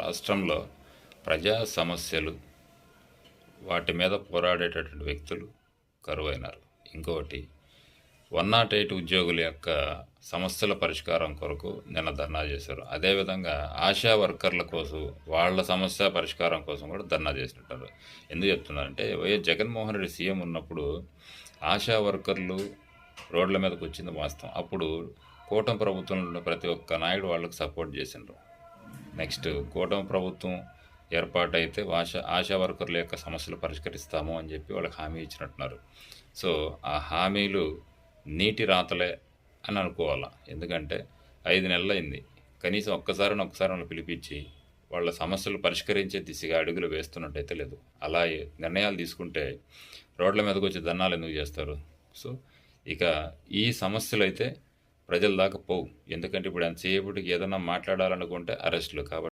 రాష్ట్రంలో ప్రజా సమస్యలు వాటి మీద పోరాడేటటువంటి వ్యక్తులు కరువైనారు. ఇంకొకటి వన్ నాట్ ఎయిట్ ఉద్యోగుల యొక్క సమస్యల పరిష్కారం కొరకు నిన్న ధర్నా చేశారు. అదేవిధంగా ఆశా వర్కర్ల కోసం వాళ్ళ సమస్య పరిష్కారం కోసం కూడా ధర్నా చేసినట్టారు. ఎందుకు చెప్తున్నారంటే వైఎస్ జగన్మోహన్ రెడ్డి సీఎం ఉన్నప్పుడు ఆశా వర్కర్లు రోడ్ల మీదకి వచ్చింది వాస్తవం. అప్పుడు కూటమి ప్రభుత్వంలో ప్రతి ఒక్క నాయుడు వాళ్ళకి సపోర్ట్ చేసిండ్రు. నెక్స్ట్ కూటమి ప్రభుత్వం ఏర్పాటైతే ఆశా ఆశా వర్కర్ల యొక్క సమస్యలు పరిష్కరిస్తాము అని చెప్పి వాళ్ళకి హామీ ఇచ్చినట్టున్నారు. సో ఆ హామీలు నీటి రాతలే అని అనుకోవాలా? ఎందుకంటే ఐదు నెలలు అయింది కనీసం ఒక్కసారి ఒక్కసారి వాళ్ళని పిలిపించి వాళ్ళ సమస్యలు పరిష్కరించే దిశగా అడుగులు వేస్తున్నట్టయితే లేదు. అలా నిర్ణయాలు తీసుకుంటే రోడ్ల మీదకి వచ్చి దన్నాలు ఎందుకు చేస్తారు? సో ఇక ఈ సమస్యలు అయితే ప్రజల దాకా పోవు. ఎందుకంటే ఇప్పుడు ఎంతసేపటికి ఏదైనా మాట్లాడాలనుకుంటే అరెస్టులు కాబట్టి.